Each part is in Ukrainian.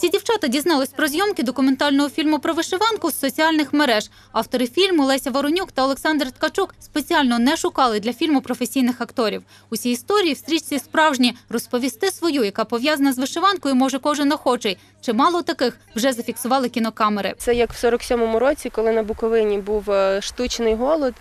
Ці дівчата дізнались про зйомки документального фільму про вишиванку з соціальних мереж. Автори фільму Леся Воронюк та Олександр Ткачук спеціально не шукали для фільму професійних акторів. Усі історії в стрічці справжні. Розповісти свою, яка пов'язана з вишиванкою, може кожен охочий. Чимало таких вже зафіксували кінокамери. Це як в 47-му році, коли на Буковині був е, штучний голод,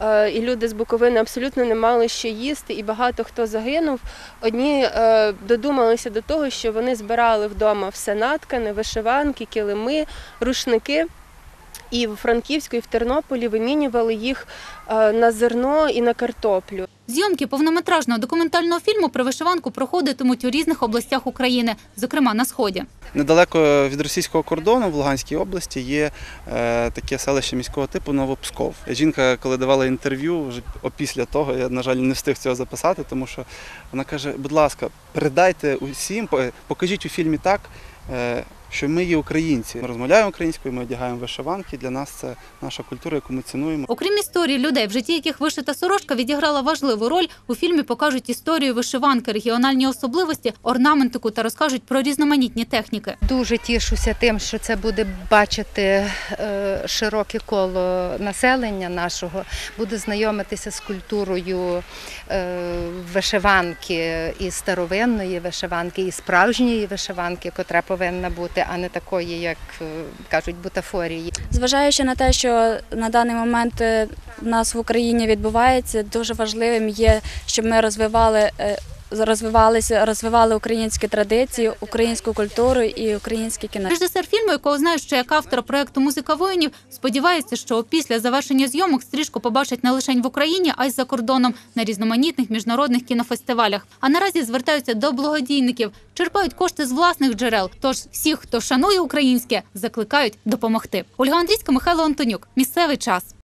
е, і люди з Буковини абсолютно не мали що їсти, і багато хто загинув. Одні е, додумалися до того, що вони збирали вдома все наткане, вишиванки, килими, рушники. І в Франківську, і в Тернополі вимінювали їх е, на зерно і на картоплю. Зйомки повнометражного документального фільму про вишиванку проходитимуть у різних областях України, зокрема на сході. Недалеко від російського кордону в Луганській області є е, таке селище міського типу Новопсков. Жінка, коли давала інтерв'ю, вже опісля того, я, на жаль, не встиг цього записати, тому що вона каже: будь ласка, передайте усім, покажіть у фільмі так, 呃 що ми є українці. Ми розмовляємо українською, ми одягаємо вишиванки. Для нас це наша культура, яку ми цінуємо. Окрім історії людей, в житті яких вишита сорочка відіграла важливу роль. У фільмі покажуть історію вишиванки, регіональні особливості, орнаментику та розкажуть про різноманітні техніки. Дуже тішуся тим, що це буде бачити е, широке коло населення нашого, буде знайомитися з культурою е, вишиванки і старовинної вишиванки, і справжньої вишиванки, котра повинна бути, а не такої, як е, кажуть, бутафорії. Зважаючи на те, що на даний момент е, в нас в Україні відбувається, дуже важливим є, щоб ми розвивали. Розвивалися, розвивали українські традиції, українську культуру і українське кіно. Режисер фільму, якого знає ще як автор проекту Музика воїнів, сподівається, що після завершення зйомок стрічку побачать не лише в Україні, а й за кордоном на різноманітних міжнародних кінофестивалях. А наразі звертаються до благодійників, черпають кошти з власних джерел. Тож всіх, хто шанує українське, закликають допомогти. Ольга Андрійська, Михайло Антонюк. Місцевий час.